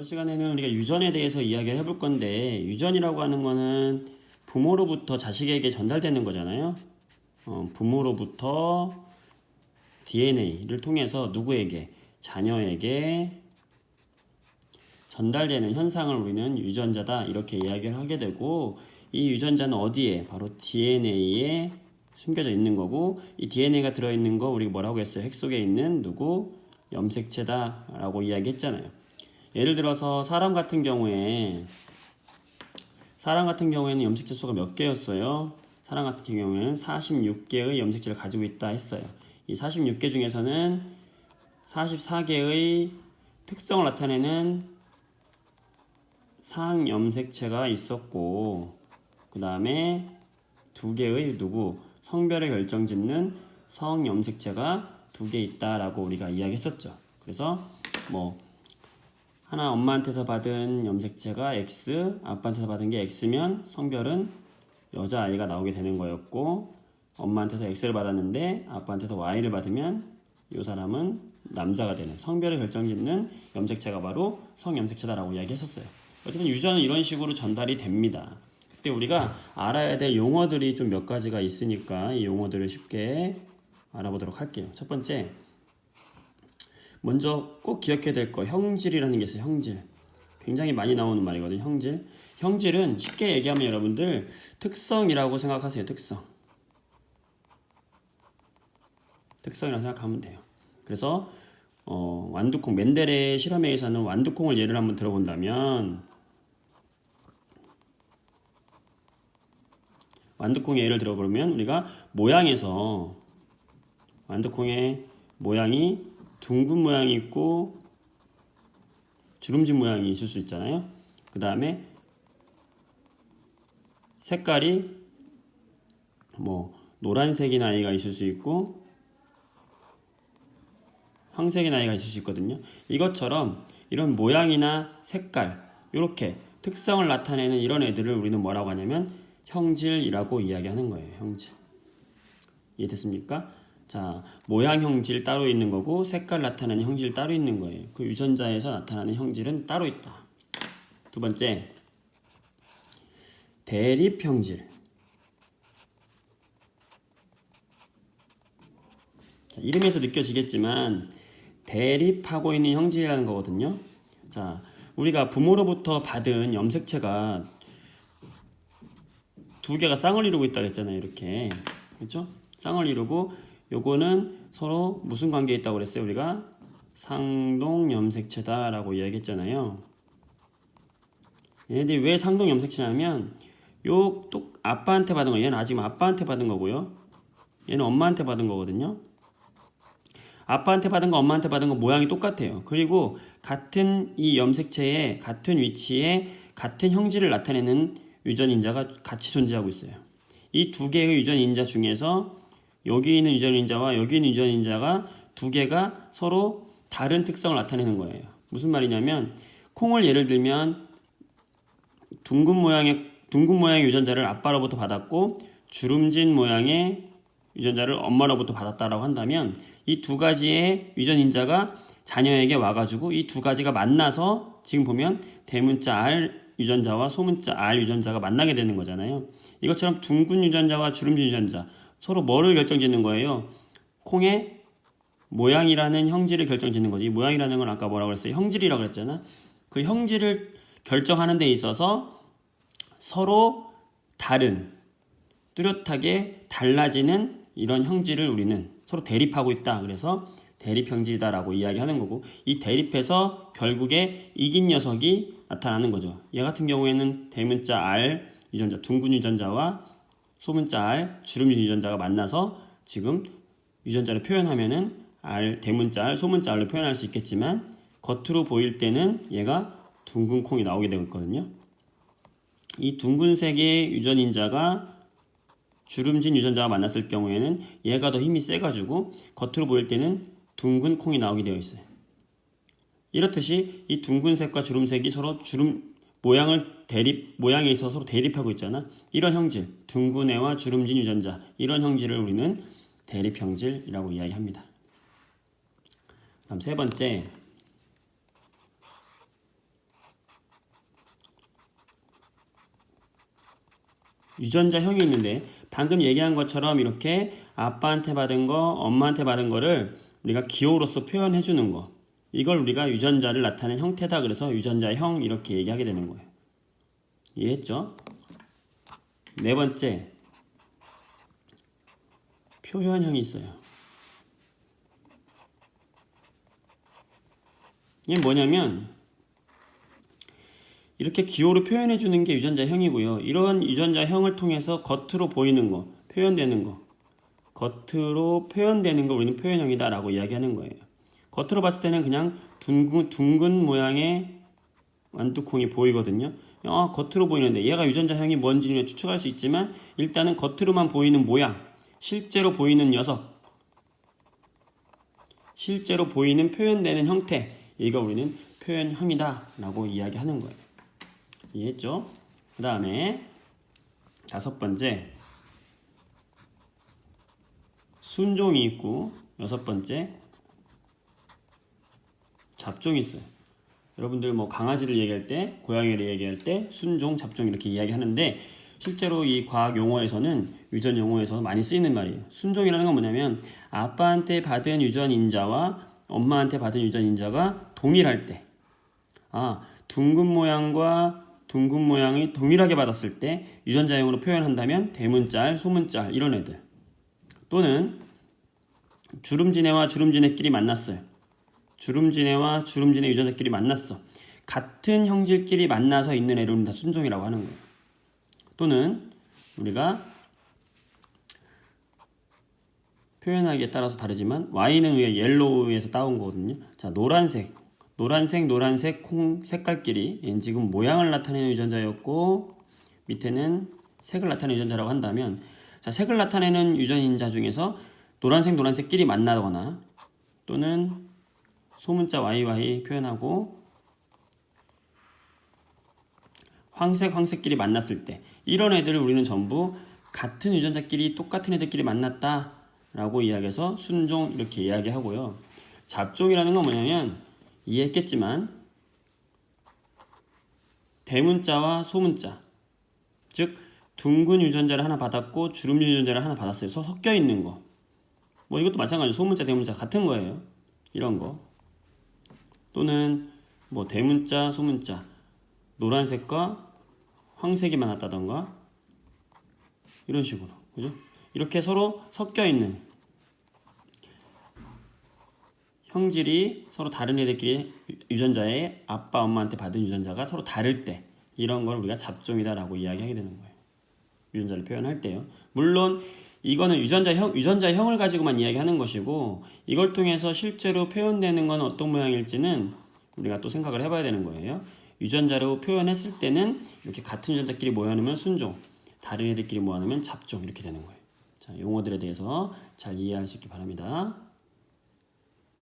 이번 시간에는 우리가 유전에 대해서 이야기를 해볼 건데 유전이라고 하는 거는 부모로부터 자식에게 전달되는 거잖아요. 어, 부모로부터 DNA를 통해서 누구에게 자녀에게 전달되는 현상을 우리는 유전자다 이렇게 이야기를 하게 되고 이 유전자는 어디에 바로 DNA에 숨겨져 있는 거고 이 DNA가 들어있는 거 우리가 뭐라고 했어요? 핵 속에 있는 누구 염색체다라고 이야기했잖아요. 예를 들어서 사람 같은 경우에 사람 같은 경우에는 염색체 수가 몇 개였어요? 사람 같은 경우에는 46개의 염색체를 가지고 있다 했어요. 이 46개 중에서는 44개의 특성을 나타내는 상염색체가 있었고 그 다음에 두 개의 누구 성별을 결정짓는 성염색체가 두 개 있다라고 우리가 이야기했었죠. 그래서 뭐 하나 엄마한테서 받은 염색체가 X, 아빠한테서 받은 게 X면 성별은 여자 아이가 나오게 되는 거였고 엄마한테서 X를 받았는데 아빠한테서 Y를 받으면 이 사람은 남자가 되는 성별을 결정짓는 염색체가 바로 성염색체다라고 이야기했었어요. 어쨌든 유전은 이런 식으로 전달이 됩니다. 그때 우리가 알아야 될 용어들이 좀 몇 가지가 있으니까 이 용어들을 쉽게 알아보도록 할게요. 첫 번째, 먼저 꼭 기억해야 될 거 형질이라는 게 있어요. 형질. 굉장히 많이 나오는 말이거든요. 형질. 형질은 쉽게 얘기하면 여러분들 특성이라고 생각하세요. 특성. 특성이라고 생각하면 돼요. 그래서 어, 완두콩 멘델의 실험에 의해서는 완두콩을 예를 한번 들어본다면 완두콩의 예를 들어보면 우리가 모양에서 완두콩의 모양이 둥근 모양이 있고 주름진 모양이 있을 수 있잖아요. 그 다음에 색깔이 뭐 노란색인 아이가 있을 수 있고 황색인 아이가 있을 수 있거든요. 이것처럼 이런 모양이나 색깔 이렇게 특성을 나타내는 이런 애들을 우리는 뭐라고 하냐면 형질이라고 이야기하는 거예요. 형질. 이해됐습니까? 자, 모양 형질 따로 있는 거고 색깔 나타내는 형질 따로 있는 거예요. 그 유전자에서 나타나는 형질은 따로 있다. 두 번째, 대립 형질. 자, 이름에서 느껴지겠지만 대립하고 있는 형질이라는 거거든요. 자, 우리가 부모로부터 받은 염색체가 두 개가 쌍을 이루고 있다고 했잖아요. 이렇게. 그렇죠? 쌍을 이루고 요거는 서로 무슨 관계에 있다고 그랬어요? 우리가 상동 염색체다라고 이야기했잖아요. 얘네들이 왜 상동 염색체냐면 요또 아빠한테 받은 거 얘는 아직 아빠한테 받은 거고요. 얘는 엄마한테 받은 거거든요. 아빠한테 받은 거 엄마한테 받은 거 모양이 똑같아요. 그리고 같은 이 염색체에 같은 위치에 같은 형질을 나타내는 유전 인자가 같이 존재하고 있어요. 이 두 개의 유전 인자 중에서 여기 있는 유전 인자와 여기 있는 유전 인자가 두 개가 서로 다른 특성을 나타내는 거예요. 무슨 말이냐면 콩을 예를 들면 둥근 모양의 둥근 모양의 유전자를 아빠로부터 받았고 주름진 모양의 유전자를 엄마로부터 받았다라고 한다면 이 두 가지의 유전 인자가 자녀에게 와가지고 이 두 가지가 만나서 지금 보면 대문자 R 유전자와 소문자 R 유전자가 만나게 되는 거잖아요. 이것처럼 둥근 유전자와 주름진 유전자 서로 뭐를 결정짓는 거예요? 콩의 모양이라는 형질을 결정짓는 거지. 모양이라는 건 아까 뭐라고 그랬어요? 형질이라고 그랬잖아. 그 형질을 결정하는 데 있어서 서로 다른 뚜렷하게 달라지는 이런 형질을 우리는 서로 대립하고 있다. 그래서 대립 형질이다라고 이야기하는 거고 이 대립해서 결국에 이긴 녀석이 나타나는 거죠. 얘 같은 경우에는 대문자 R 유전자 둥근 유전자와 소문자 R 주름진 유전자가 만나서 지금 유전자를 표현하면은 R 대문자 R 소문자 R로 표현할 수 있겠지만 겉으로 보일 때는 얘가 둥근 콩이 나오게 되고 있거든요. 이 둥근색의 유전 인자가 주름진 유전자가 만났을 경우에는 얘가 더 힘이 세가지고 겉으로 보일 때는 둥근 콩이 나오게 되어 있어요. 이렇듯이 이 둥근색과 주름색이 서로 주름 모양을 대립 모양에 있어서 서로 대립하고 있잖아. 이런 형질, 둥근애와 주름진 유전자 이런 형질을 우리는 대립 형질이라고 이야기합니다. 다음 세 번째 유전자형이 있는데 방금 얘기한 것처럼 이렇게 아빠한테 받은 거, 엄마한테 받은 거를 우리가 기호로서 표현해 주는 거. 이걸 우리가 유전자를 나타낸 형태다 그래서 유전자형 이렇게 얘기하게 되는 거예요. 이해했죠? 네 번째 표현형이 있어요. 이게 뭐냐면 이렇게 기호로 표현해 주는 게 유전자형이고요. 이런 유전자형을 통해서 겉으로 보이는 거, 표현되는 거, 겉으로 표현되는 걸 우리는 표현형이다라고 이야기하는 거예요. 겉으로 봤을 때는 그냥 둥근, 둥근 모양의 완두콩이 보이거든요. 아, 겉으로 보이는데 얘가 유전자형이 뭔지는 추측할 수 있지만 일단은 겉으로만 보이는 모양, 실제로 보이는 녀석, 실제로 보이는 표현되는 형태, 이거 우리는 표현형이다라고 이야기하는 거예요. 이해했죠? 그 다음에 다섯 번째 순종이 있고 여섯 번째 잡종이 있어요. 여러분들 뭐 강아지를 얘기할 때, 고양이를 얘기할 때 순종, 잡종 이렇게 이야기하는데 실제로 이 과학 용어에서는 유전 용어에서 많이 쓰이는 말이에요. 순종이라는 건 뭐냐면 아빠한테 받은 유전 인자와 엄마한테 받은 유전 인자가 동일할 때, 아 둥근 모양과 둥근 모양이 동일하게 받았을 때 유전자형으로 표현한다면 대문자, 소문자 이런 애들 또는 주름지네와 주름지네끼리 만났어요. 주름지네와 주름지네 유전자끼리 만났어. 같은 형질끼리 만나서 있는 우리는 다 순종이라고 하는 거예요. 또는 우리가 표현하기에 따라서 다르지만 Y는 위에 옐로우에서 따온 거거든요. 자, 노란색. 노란색, 노란색, 콩 색깔끼리 지금 모양을 나타내는 유전자였고 밑에는 색을 나타내는 유전자라고 한다면 자, 색을 나타내는 유전인자 중에서 노란색, 노란색끼리 만나거나 또는 소문자 YY 표현하고 황색, 황색끼리 만났을 때 이런 애들을 우리는 전부 같은 유전자끼리 똑같은 애들끼리 만났다 라고 이야기해서 순종 이렇게 이야기하고요. 잡종이라는 건 뭐냐면 이해했겠지만 대문자와 소문자 즉 둥근 유전자를 하나 받았고 주름 유전자를 하나 받았어요. 서 섞여 있는 거. 뭐 이것도 마찬가지로 소문자 대문자 같은 거예요. 이런 거. 또는 뭐 대문자 소문자 노란색과 황색이 많았다던가 이런 식으로 그죠? 이렇게 서로 섞여 있는 형질이 서로 다른 애들끼리 유전자의 아빠 엄마한테 받은 유전자가 서로 다를 때 이런 걸 우리가 잡종이다라고 이야기하게 되는 거예요. 유전자를 표현할 때요. 물론 이거는 유전자 형 유전자 형을 가지고만 이야기하는 것이고 이걸 통해서 실제로 표현되는 건 어떤 모양일지는 우리가 또 생각을 해봐야 되는 거예요. 유전자로 표현했을 때는 이렇게 같은 유전자끼리 모여놓으면 순종, 다른 애들끼리 모여놓으면 잡종 이렇게 되는 거예요. 자, 용어들에 대해서 잘 있기 바랍니다.